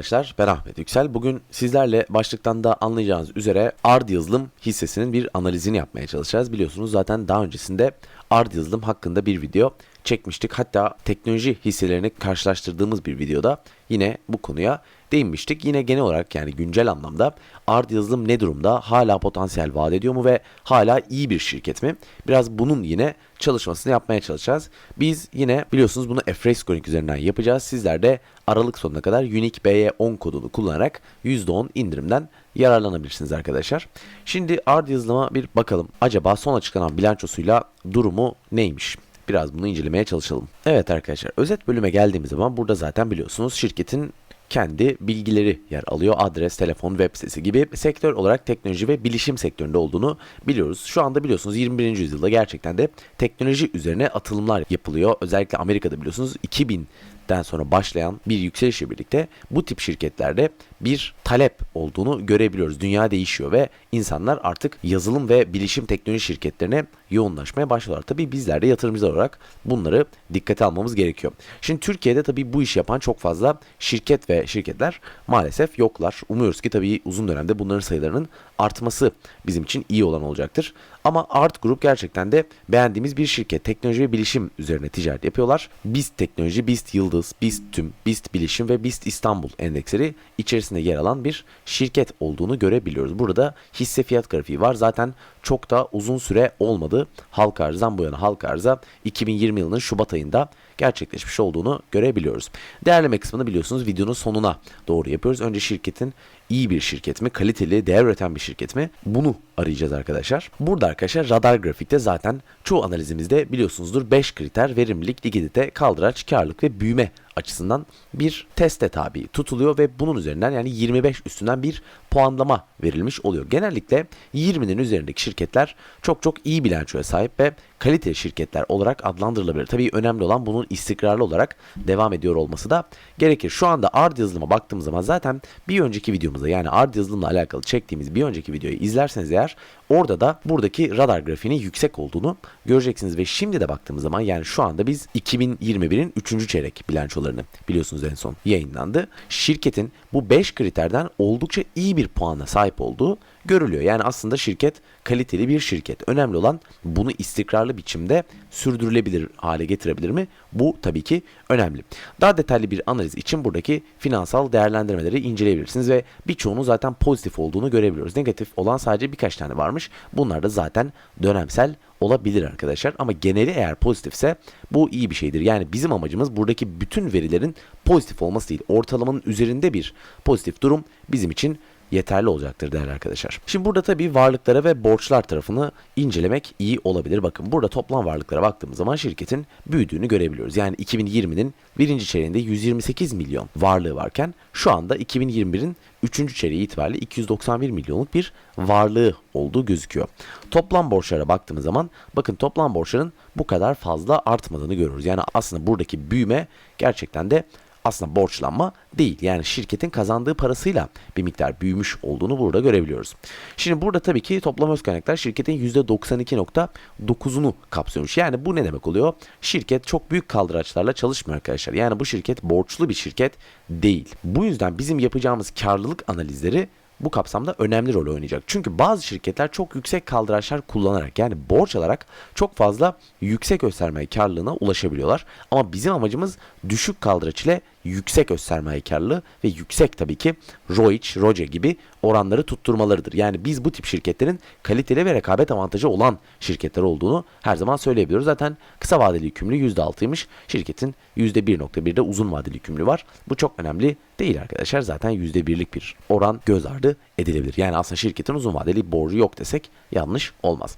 arkadaşlar ben Ahmet Yüksel. Bugün sizlerle başlıktan da anlayacağınız üzere Ard yazılım hissesinin bir analizini yapmaya çalışacağız. Biliyorsunuz zaten daha öncesinde Ard yazılım hakkında bir video çekmiştik. Hatta teknoloji hisselerini karşılaştırdığımız bir videoda yine bu konuya değinmiştik. Yine genel olarak yani güncel anlamda Ard yazılım ne durumda? Hala potansiyel vaat ediyor mu ve hala iyi bir şirket mi? Biraz bunun yine çalışmasını yapmaya çalışacağız. Biz yine biliyorsunuz bunu F-Ray üzerinden yapacağız. Sizler de Aralık sonuna kadar Unique BY10 kodunu kullanarak %10 indirimden yararlanabilirsiniz arkadaşlar. Şimdi Ard yazılıma bir bakalım. Acaba son açıklanan bilançosuyla durumu neymiş? Biraz bunu incelemeye çalışalım. Evet arkadaşlar özet bölüme geldiğimiz zaman burada zaten biliyorsunuz şirketin kendi bilgileri yer alıyor. Adres, telefon, web sitesi gibi sektör olarak teknoloji ve bilişim sektöründe olduğunu biliyoruz. Şu anda biliyorsunuz 21. yüzyılda gerçekten de teknoloji üzerine atılımlar yapılıyor. Özellikle Amerika'da biliyorsunuz 2000 den sonra başlayan bir yükselişle birlikte bu tip şirketlerde bir talep olduğunu görebiliyoruz. Dünya değişiyor ve insanlar artık yazılım ve bilişim teknoloji şirketlerine yoğunlaşmaya başlıyorlar. Tabii bizler de yatırımcılar olarak bunları dikkate almamız gerekiyor. Şimdi Türkiye'de tabii bu iş yapan çok fazla şirket ve şirketler maalesef yoklar. Umuyoruz ki tabii uzun dönemde bunların sayılarının artması bizim için iyi olan olacaktır. Ama Art Group gerçekten de beğendiğimiz bir şirket. Teknoloji ve bilişim üzerine ticaret yapıyorlar. BIST Teknoloji, BIST Yıldız, BIST Tüm, BIST Bilişim ve BIST İstanbul endeksleri içerisinde yer alan bir şirket olduğunu görebiliyoruz. Burada hisse fiyat grafiği var. Zaten çok da uzun süre olmadı. Halk arzdan bu yana halk arza 2020 yılının Şubat ayında gerçekleşmiş olduğunu görebiliyoruz. Değerleme kısmını biliyorsunuz videonun sonuna doğru yapıyoruz. Önce şirketin iyi bir şirket mi, kaliteli, değer üreten bir şirket mi? Bunu arayacağız arkadaşlar. Burada arkadaşlar radar grafikte zaten çoğu analizimizde biliyorsunuzdur 5 kriter verimlilik, likidite, kaldıraç, karlılık ve büyüme açısından bir teste tabi tutuluyor ve bunun üzerinden yani 25 üstünden bir puanlama verilmiş oluyor. Genellikle 20'nin üzerindeki şirketler çok çok iyi bilançoya sahip ve kaliteli şirketler olarak adlandırılabilir. Tabii önemli olan bunun istikrarlı olarak devam ediyor olması da gerekir. Şu anda ard yazılıma baktığımız zaman zaten bir önceki videomuzda yani ard yazılımla alakalı çektiğimiz bir önceki videoyu izlerseniz eğer orada da buradaki radar grafiğinin yüksek olduğunu göreceksiniz ve şimdi de baktığımız zaman yani şu anda biz 2021'in 3. çeyrek bilançolarını biliyorsunuz en son yayınlandı. Şirketin bu 5 kriterden oldukça iyi bir puana sahip olduğu görülüyor. Yani aslında şirket kaliteli bir şirket. Önemli olan bunu istikrarlı biçimde sürdürülebilir hale getirebilir mi? Bu tabii ki önemli. Daha detaylı bir analiz için buradaki finansal değerlendirmeleri inceleyebilirsiniz ve birçoğunun zaten pozitif olduğunu görebiliyoruz. Negatif olan sadece birkaç tane varmış. Bunlar da zaten dönemsel olabilir arkadaşlar ama geneli eğer pozitifse bu iyi bir şeydir. Yani bizim amacımız buradaki bütün verilerin pozitif olması değil. Ortalamanın üzerinde bir pozitif durum bizim için yeterli olacaktır değerli arkadaşlar. Şimdi burada tabii varlıklara ve borçlar tarafını incelemek iyi olabilir. Bakın burada toplam varlıklara baktığımız zaman şirketin büyüdüğünü görebiliyoruz. Yani 2020'nin birinci çeyreğinde 128 milyon varlığı varken şu anda 2021'in 3. çeyreği itibariyle 291 milyonluk bir varlığı olduğu gözüküyor. Toplam borçlara baktığımız zaman bakın toplam borçların bu kadar fazla artmadığını görüyoruz. Yani aslında buradaki büyüme gerçekten de aslında borçlanma değil. Yani şirketin kazandığı parasıyla bir miktar büyümüş olduğunu burada görebiliyoruz. Şimdi burada tabii ki toplam öz kaynaklar şirketin %92.9'unu kapsıyormuş. Yani bu ne demek oluyor? Şirket çok büyük kaldıraçlarla çalışmıyor arkadaşlar. Yani bu şirket borçlu bir şirket değil. Bu yüzden bizim yapacağımız karlılık analizleri bu kapsamda önemli rol oynayacak. Çünkü bazı şirketler çok yüksek kaldıraçlar kullanarak yani borç alarak çok fazla yüksek göstermeye karlılığına ulaşabiliyorlar. Ama bizim amacımız düşük kaldıraç ile yüksek öz sermaye karlılığı ve yüksek tabii ki ROIC, ROCE gibi oranları tutturmalarıdır. Yani biz bu tip şirketlerin kaliteli ve rekabet avantajı olan şirketler olduğunu her zaman söyleyebiliyoruz. Zaten kısa vadeli yükümlülüğü %6'ymış. Şirketin %1.1'de uzun vadeli yükümlülüğü var. Bu çok önemli değil arkadaşlar. Zaten %1'lik bir oran göz ardı edilebilir. Yani aslında şirketin uzun vadeli borcu yok desek yanlış olmaz.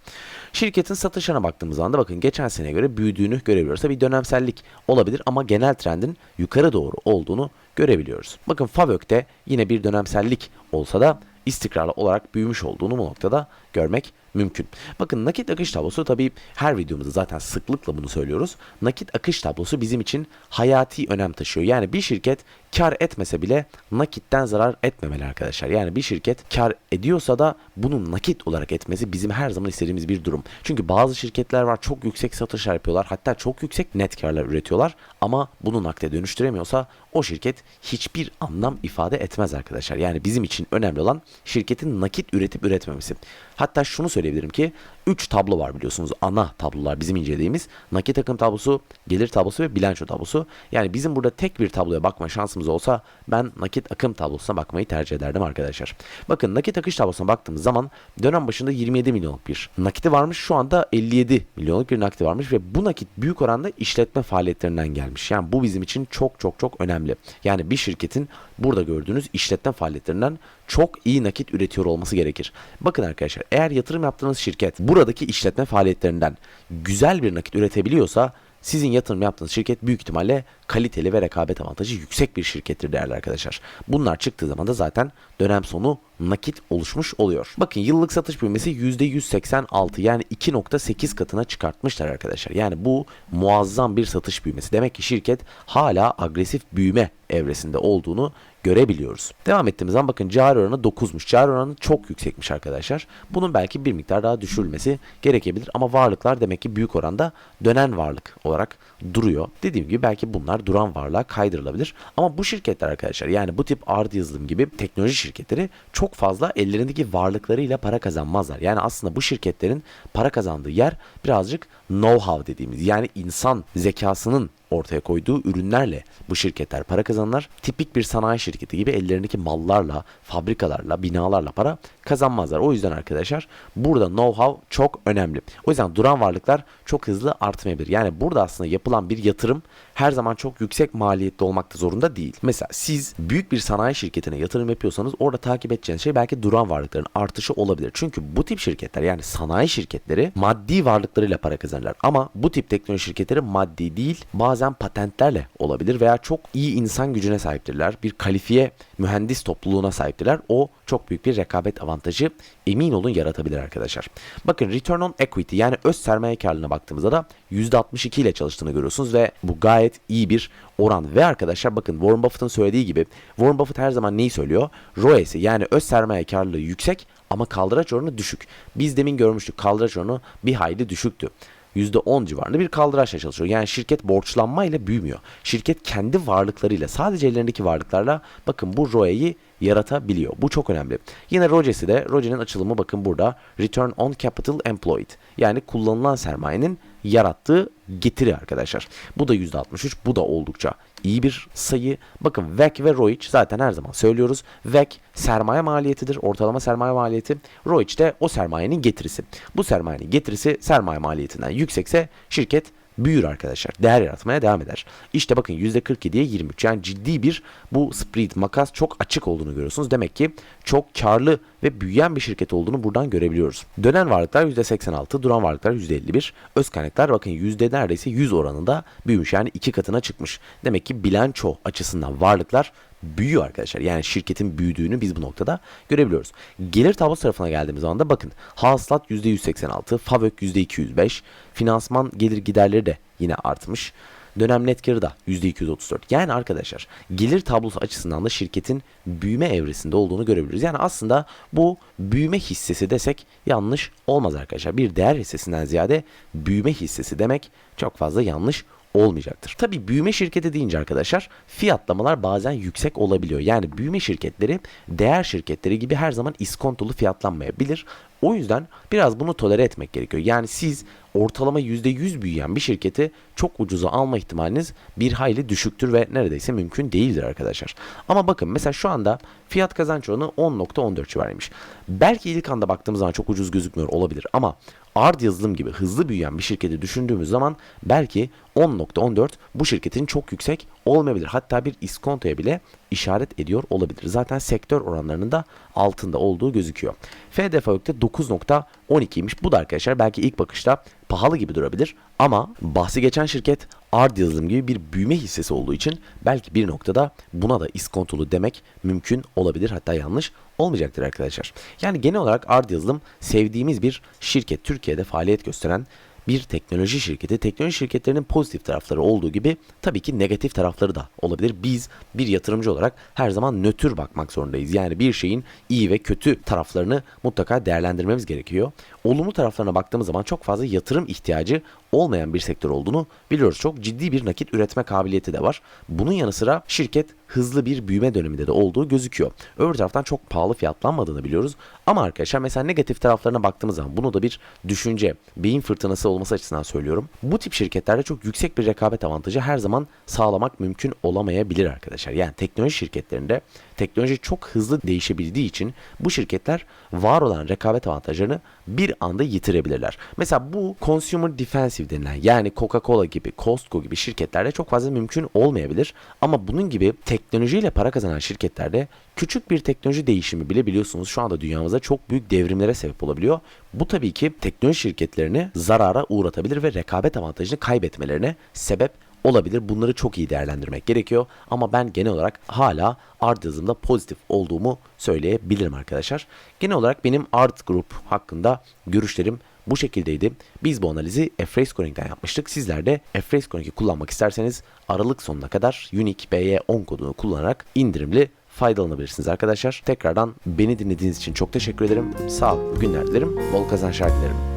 Şirketin satışlarına baktığımız zaman da bakın geçen seneye göre büyüdüğünü görebiliyoruz. Tabii dönemsellik olabilir ama genel trendin yukarı doğru olduğunu görebiliyoruz. Bakın Favök'te yine bir dönemsellik olsa da istikrarlı olarak büyümüş olduğunu bu noktada görmek mümkün. Bakın nakit akış tablosu tabii her videomuzda zaten sıklıkla bunu söylüyoruz. Nakit akış tablosu bizim için hayati önem taşıyor. Yani bir şirket kar etmese bile nakitten zarar etmemeli arkadaşlar. Yani bir şirket kar ediyorsa da bunun nakit olarak etmesi bizim her zaman istediğimiz bir durum. Çünkü bazı şirketler var çok yüksek satışlar yapıyorlar. Hatta çok yüksek net karlar üretiyorlar ama bunu nakde dönüştüremiyorsa o şirket hiçbir anlam ifade etmez arkadaşlar. Yani bizim için önemli olan şirketin nakit üretip üretmemesi. Hatta şunu söyleyebilirim ki 3 tablo var biliyorsunuz. Ana tablolar bizim incelediğimiz nakit akım tablosu, gelir tablosu ve bilanço tablosu. Yani bizim burada tek bir tabloya bakma şansımız olsa ben nakit akım tablosuna bakmayı tercih ederdim arkadaşlar. Bakın nakit akış tablosuna baktığımız zaman dönem başında 27 milyonluk bir nakiti varmış. Şu anda 57 milyonluk bir nakiti varmış ve bu nakit büyük oranda işletme faaliyetlerinden gelmiş. Yani bu bizim için çok çok çok önemli. Yani bir şirketin burada gördüğünüz işletme faaliyetlerinden çok iyi nakit üretiyor olması gerekir. Bakın arkadaşlar eğer yatırım yaptığınız şirket buradaki işletme faaliyetlerinden güzel bir nakit üretebiliyorsa sizin yatırım yaptığınız şirket büyük ihtimalle kaliteli ve rekabet avantajı yüksek bir şirkettir değerli arkadaşlar. Bunlar çıktığı zaman da zaten dönem sonu nakit oluşmuş oluyor. Bakın yıllık satış büyümesi %186 yani 2.8 katına çıkartmışlar arkadaşlar. Yani bu muazzam bir satış büyümesi. Demek ki şirket hala agresif büyüme evresinde olduğunu görebiliyoruz. Devam ettiğimiz zaman bakın cari oranı 9'muş. Cari oranı çok yüksekmiş arkadaşlar. Bunun belki bir miktar daha düşürülmesi gerekebilir ama varlıklar demek ki büyük oranda dönen varlık olarak duruyor. Dediğim gibi belki bunlar duran varlığa kaydırılabilir. Ama bu şirketler arkadaşlar yani bu tip ard yazılım gibi teknoloji şirketleri çok fazla ellerindeki varlıklarıyla para kazanmazlar. Yani aslında bu şirketlerin para kazandığı yer birazcık know-how dediğimiz yani insan zekasının ortaya koyduğu ürünlerle bu şirketler para kazanırlar. Tipik bir sanayi şirketi gibi ellerindeki mallarla, fabrikalarla, binalarla para kazanmazlar. O yüzden arkadaşlar burada know-how çok önemli. O yüzden duran varlıklar çok hızlı artmayabilir. Yani burada aslında yapılan bir yatırım her zaman çok yüksek maliyetli olmakta zorunda değil. Mesela siz büyük bir sanayi şirketine yatırım yapıyorsanız orada takip edeceğiniz şey belki duran varlıkların artışı olabilir. Çünkü bu tip şirketler yani sanayi şirketleri maddi varlıklarıyla para kazanırlar. Ama bu tip teknoloji şirketleri maddi değil bazen patentlerle olabilir veya çok iyi insan gücüne sahiptirler. Bir kalifiye mühendis topluluğuna sahiptirler. O çok büyük bir rekabet avantajı emin olun yaratabilir arkadaşlar. Bakın return on equity yani öz sermaye karlılığına baktığımızda da %62 ile çalıştığını görüyorsunuz ve bu gayet iyi bir oran. Ve arkadaşlar bakın Warren Buffett'ın söylediği gibi Warren Buffett her zaman neyi söylüyor? ROE'si yani öz sermaye karlılığı yüksek ama kaldıraç oranı düşük. Biz demin görmüştük kaldıraç oranı bir hayli düşüktü. %10 civarında bir kaldıraçla çalışıyor. Yani şirket borçlanma ile büyümüyor. Şirket kendi varlıklarıyla sadece ellerindeki varlıklarla bakın bu ROE'yi yaratabiliyor. Bu çok önemli. Yine ROCE'si de ROCE'nin açılımı bakın burada Return on Capital Employed. Yani kullanılan sermayenin yarattığı getiri arkadaşlar. Bu da %63. Bu da oldukça iyi bir sayı. Bakın VEC ve ROIC zaten her zaman söylüyoruz. VEC sermaye maliyetidir. Ortalama sermaye maliyeti. ROIC de o sermayenin getirisi. Bu sermayenin getirisi sermaye maliyetinden yüksekse şirket büyür arkadaşlar. Değer yaratmaya devam eder. İşte bakın %47'ye 23. Yani ciddi bir bu spread makas çok açık olduğunu görüyorsunuz. Demek ki çok karlı ve büyüyen bir şirket olduğunu buradan görebiliyoruz. Dönen varlıklar %86, duran varlıklar %51. Öz kaynaklar bakın yüzde neredeyse 100 oranında büyümüş. Yani iki katına çıkmış. Demek ki bilanço açısından varlıklar büyüyor arkadaşlar. Yani şirketin büyüdüğünü biz bu noktada görebiliyoruz. Gelir tablosu tarafına geldiğimiz zaman da bakın hasılat %186, FAVÖK %205, finansman gelir giderleri de yine artmış. Dönem net karı da %234. Yani arkadaşlar gelir tablosu açısından da şirketin büyüme evresinde olduğunu görebiliriz. Yani aslında bu büyüme hissesi desek yanlış olmaz arkadaşlar. Bir değer hissesinden ziyade büyüme hissesi demek çok fazla yanlış olmayacaktır. Tabi büyüme şirketi deyince arkadaşlar fiyatlamalar bazen yüksek olabiliyor. Yani büyüme şirketleri değer şirketleri gibi her zaman iskontolu fiyatlanmayabilir. O yüzden biraz bunu tolere etmek gerekiyor. Yani siz ortalama %100 büyüyen bir şirketi çok ucuza alma ihtimaliniz bir hayli düşüktür ve neredeyse mümkün değildir arkadaşlar. Ama bakın mesela şu anda fiyat kazanç oranı 10.14 civarıymış. Belki ilk anda baktığımız zaman çok ucuz gözükmüyor olabilir ama Ard yazılım gibi hızlı büyüyen bir şirketi düşündüğümüz zaman belki 10.14 bu şirketin çok yüksek olmayabilir. Hatta bir iskontoya bile işaret ediyor olabilir. Zaten sektör oranlarının da altında olduğu gözüküyor. FDF Ök'te 9.12'ymiş. Bu da arkadaşlar belki ilk bakışta pahalı gibi durabilir ama bahsi geçen şirket Ard yazılım gibi bir büyüme hissesi olduğu için belki bir noktada buna da iskontolu demek mümkün olabilir hatta yanlış olmayacaktır arkadaşlar. Yani genel olarak Ard yazılım sevdiğimiz bir şirket Türkiye'de faaliyet gösteren bir teknoloji şirketi. Teknoloji şirketlerinin pozitif tarafları olduğu gibi tabii ki negatif tarafları da olabilir. Biz bir yatırımcı olarak her zaman nötr bakmak zorundayız. Yani bir şeyin iyi ve kötü taraflarını mutlaka değerlendirmemiz gerekiyor. Olumlu taraflarına baktığımız zaman çok fazla yatırım ihtiyacı olmayan bir sektör olduğunu biliyoruz. Çok ciddi bir nakit üretme kabiliyeti de var. Bunun yanı sıra şirket hızlı bir büyüme döneminde de olduğu gözüküyor. Öbür taraftan çok pahalı fiyatlanmadığını biliyoruz. Ama arkadaşlar mesela negatif taraflarına baktığımız zaman bunu da bir düşünce, beyin fırtınası olması açısından söylüyorum. Bu tip şirketlerde çok yüksek bir rekabet avantajı her zaman sağlamak mümkün olamayabilir arkadaşlar. Yani teknoloji şirketlerinde teknoloji çok hızlı değişebildiği için bu şirketler var olan rekabet avantajlarını bir anda yitirebilirler. Mesela bu consumer defensive denilen yani Coca-Cola gibi, Costco gibi şirketlerde çok fazla mümkün olmayabilir. Ama bunun gibi teknolojiyle para kazanan şirketlerde küçük bir teknoloji değişimi bile biliyorsunuz şu anda dünyamızda çok büyük devrimlere sebep olabiliyor. Bu tabii ki teknoloji şirketlerini zarara uğratabilir ve rekabet avantajını kaybetmelerine sebep olabilir. Bunları çok iyi değerlendirmek gerekiyor. Ama ben genel olarak hala art yazımda pozitif olduğumu söyleyebilirim arkadaşlar. Genel olarak benim art grup hakkında görüşlerim bu şekildeydi. Biz bu analizi F-Ray yapmıştık. Sizler de F-Ray Scoring'i kullanmak isterseniz Aralık sonuna kadar Unique BY10 kodunu kullanarak indirimli faydalanabilirsiniz arkadaşlar. Tekrardan beni dinlediğiniz için çok teşekkür ederim. Sağlıklı günler dilerim. Bol kazançlar dilerim.